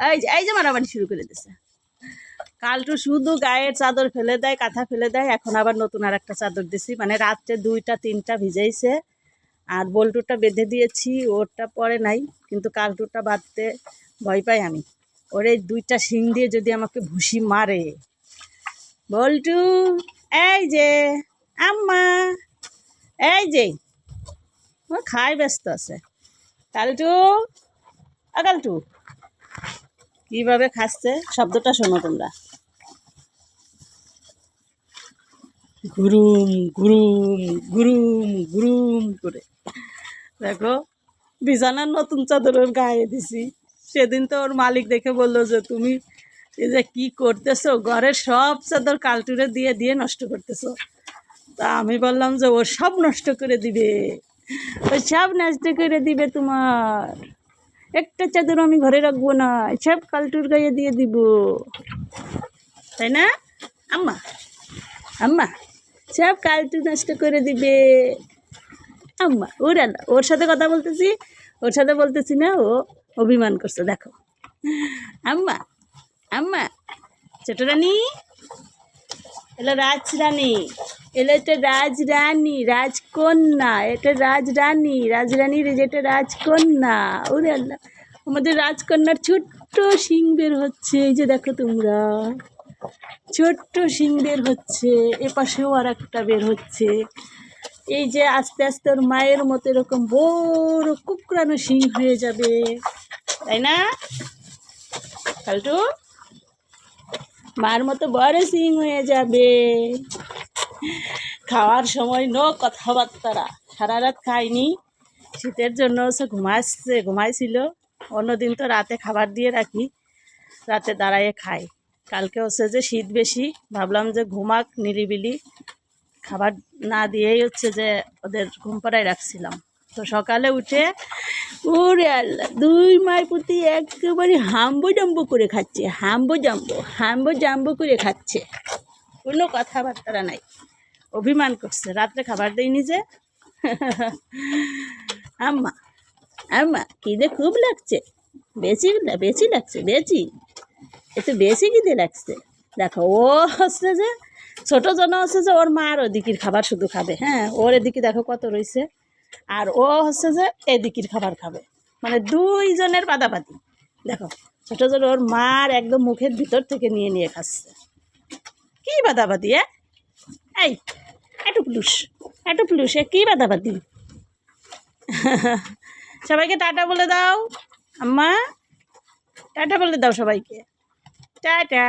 এই যে এই যে মারামারি শুরু করে দিছে। কালটু শুধু গায়ের চাদর ফেলে দেয়, কাঁথা ফেলে দেয়, এখন আবার নতুন আর একটা চাদর দিছি। মানে রাত্রে দুইটা, তিনটা ভিজাইছে। আর বল্টুটা বেঁধে দিয়েছি, ওরটা পরে নাই, কিন্তু কালটুটা বাঁধতে ভয় পাই আমি। ওর এই দুইটা শিং দিয়ে যদি আমাকে ভুসি মারে। বল্টু, এই যে, আম্মা, এই যে, ও খাই ব্যস্ত আছে। কালটু, আ কালটু। কীভাবে খাচ্ছে শব্দটা শোনো তোমরা। গুরুম গুরুম গুরুম গুরুম করে। দেখো, বিছানার নতুন চাদর ওর গায়ে দিছি। সেদিন তো ওর মালিক দেখে বলল যে, তুমি এই যে কি করতেছো? ঘরের সব চাদর কালটুরে দিয়ে দিয়ে নষ্ট করতেছো। তা আমি বললাম যে ও সব নষ্ট করে দিবে। ও সব নষ্ট করে দিবে তোমার। একটা চাদর আমি ঘরে রাখব না, সব কালটুর গায়ে দিয়ে দিব। তাই না? আম্মা আম্মা, সব কালটু নষ্ট করে দিবে। আম্মা, ওরা না, ওর সাথে কথা বলতেছি, ওর সাথে বলতেছি না, ও অভিমান করছে, দেখো। আম্মা আম্মা, ছোট রানী, এলো রাজরানী এলো এটা রাজরানী, রাজকন্যা, এটা রাজরানী, রাজরানীর এই যে এটা রাজকন্যা, ওরে আল্লাহ। আমাদের রাজকন্যার ছোট্ট সিং বের হচ্ছে, এই যে দেখো তোমরা। ছোট্ট সিং বের হচ্ছে, এ পাশেও আর একটা বের হচ্ছে। এই যে আস্তে আস্তে ওর মায়ের মতো এরকম বড় কুকরানো সিং হয়ে যাবে, তাই না? কালটু মার মতো বড় সিং হয়ে যাবে। খাওয়ার সময় নো কথাবার্তারা। সারা রাত খাইনি। শীতের জন্য সে ঘুমাচ্ছে ঘুমাইছিল। অন্যদিন তো রাতে খাবার দিয়ে রাখি, রাতে দাঁড়াইয়ে খাই। কালকে হচ্ছে যে শীত বেশি, ভাবলাম যে ঘুমাক নিরিবিলি। খাবার না দিয়েই হচ্ছে যে ওদের ঘুম পাড়ায় রাখছিলাম। তো সকালে উঠে ওরে আল্লাহ, দুই মায়ের প্রতি একেবারে হাম্বো জাম্বো করে খাচ্ছে, হাম্বো জাম্বো হাম্বো জাম্বো করে খাচ্ছে। কোনো কথাবার্তা নাই। অভিমান করছে, রাত্রে খাবার দেয়নি যে আম্মা আম্মা খিদে খুব লাগছে। বেশি বেশি লাগছে, বেশি। একটু বেশি খিদে লাগছে। দেখো, ও হচ্ছে যে, ছোটো জন হচ্ছে যে, ওর মার ওদিকের খাবার শুধু খাবে। হ্যাঁ ওর এদিকে দেখো কত রয়েছে আর ও হচ্ছে যে, এদিকের খাবার খাবে। মানে দুইজনের পাদাপাতি দেখো, ছোটো ছোটো ওর মার একদম মুখের ভিতর থেকে নিয়ে নিয়ে খাচ্ছে। কী বাদাবাদি এ এই একটু প্লুস একটু প্লুস এ কী বাদাবাদি? সবাইকে টাটা বলে দাও, আম্মা। টাটা বলে দাও সবাইকে। টাটা।